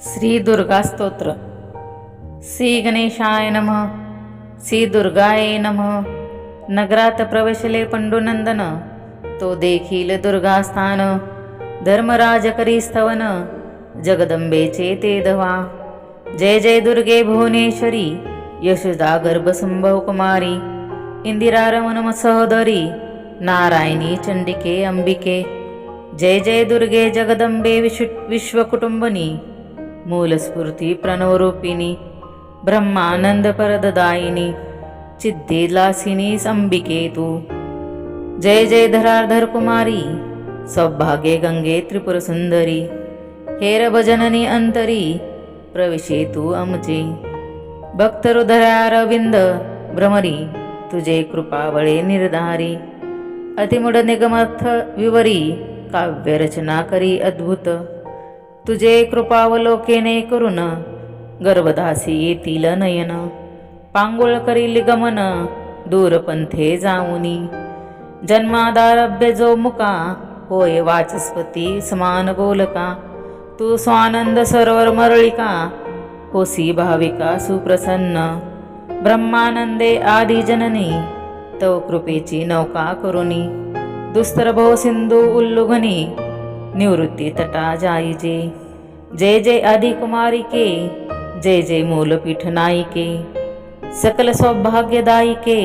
श्री दुर्गा स्तोत्र. श्री गणेशाय नमः. श्री दुर्गाय नमः. नगरात प्रवेशले पंडुनंदन. तो देखील दुर्गास्थान. धर्मराज करी स्तवन. जगदंबेचे ते धवा जय जय दुर्गे भुवनेश्वरी. यशोदा गर्भसंभव कुमारी. इंदिरा रमण सहोदरी नारायणी चंडिके अंबिके. जय जय दुर्गे जगदंबे विश्व विश्वकुटुंबनी. मूलस्फूर्ती प्रणवरूपिणी ब्रह्मानंद परददायिनी चिद्धिलासिनी तु जय जय धराधर कुमारी सौभाग्ये गंगे त्रिपुर सुंदरी हेर भजननी अंतरी प्रविशे तू आमचे भक्तरुधरारविंद भ्रमरी तुझे कृपावळे निर्धारी। अतिमुड निगमर्थ विवरी काव्यरचना करी अद्भुत। तुझे कृपावलोकेने करून गर्भदासी येतील नयन. पांगुळ करील गमन दूरपंथे जाऊनी. जन्मादारभ्य जो मुका होय वाचस्पती समान बोलका तू स्वानंद सरोवर मरळिका होसी भाविका सुप्रसन्न. ब्रह्मानंदे आदि जननी तव कृपेची नौका करुनी. दुस्तर भव सिंधू उल्लुघनी. निवृत्ती तटा जाईजे जय जय आदि कुमारिके जय जय मूलपीठ नायिके सकल सौभाग्यदायिके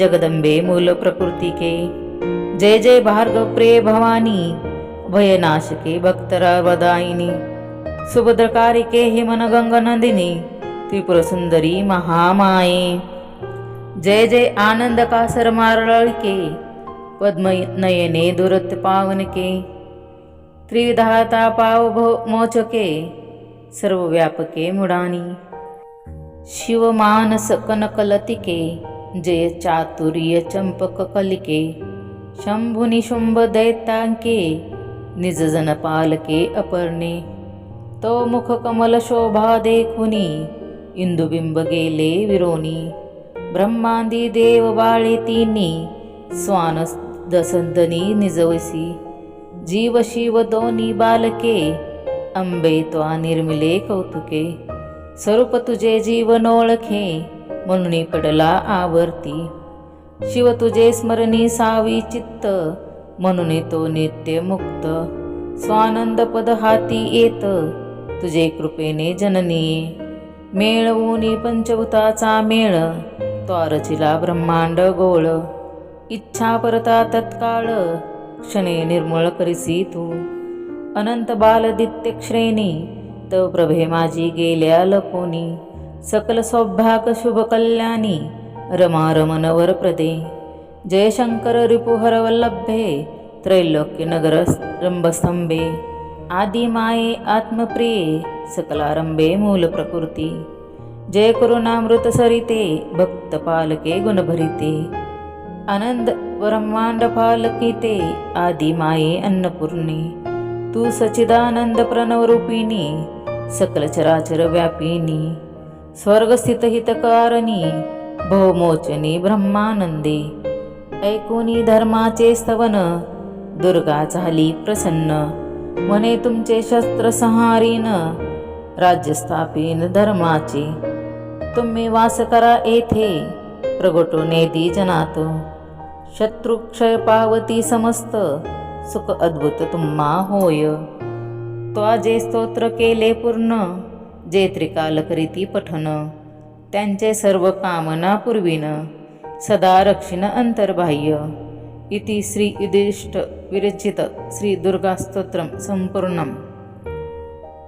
जगदंबे मूल प्रकृतिके जय जय भार्गव प्रिय भवानी भयनाशके भक्तरवदायिनी सुभद्रकारिके हिमनगंग नंदिनी त्रिपुरसुंदरी महामाये जय जय आनंद कासर मारळके पद्मनयने दुरत पावनके त्रिविधाता पाव मोचके मोचके सर्वव्यापके मुडानी। शिवमानस कनकलतिके जय चातुर्य चंपक कलिके। शंभुनि शुंभ दैतांके निजजन पालके अपर्णे। तो मुख कमल शोभा देखुनी इंदुबिंब गेले विरोनी। ब्रह्मांदी देव बाळे तिन्ही स्वान दसंतनी निजवसी। जीव शिव दोनी बालके अंबे त्वा निर्मिले कौतुके. स्वरूप तुझे जीवन ओळखे म्हणून पडला आवर्ती. शिव तुझे स्मरणी सावी चित्त म्हणून तो नित्य मुक्त. स्वानंद पद हाती येत तुझे कृपेने जननी. मेळवूनी पंचभूताचा मेळ तो रचिला ब्रह्मांड गोळ. इच्छा परता तत्काळ क्षणे निर्मळ करीसी तू. अनंत बालदित्य श्रेणी त प्रभे माझी गेल्या लपोनी सकल सौभाग शुभ कल्याणी रमा रमन वरप्रदे जय शंकर रिपुहर वल्लभे त्रैलोक्य नगर रंभस्तंभे आदि माये आत्मप्रिये सकलारंभे मूल प्रकृती. जय करुणामृत सरिते भक्त पालके गुणभरिते. आनंद ब्रह्मांड पालकिते आदि माये अन्नपूर्णे. तू सचिदानंद प्रणवरूपिणी सकल चराचर व्यापिनी स्वर्गस्थित हितकारणी भवमोचनी ब्रह्मानंदे. ऐकुनी धर्माचे स्तवन दुर्गा झाली प्रसन्न. म्हणे तुमचे शस्त्र संहारीन राज्य धर्माचे. तुम्ही वास करा येथे प्रगटो नेदी जनात. शत्रुक्षय पावती समस्त सुख अद्भुत तुम्हा होय. त्वा जे स्तोत्र केले पूर्ण जे त्रिकाल करीती पठन त्यांचे सर्व कामना पूर्वीन सदा रक्षिण अंतर्बाह्य. इति श्री युधिष्ठ विरचित श्री दुर्गास्तोत्रम संपूर्णम.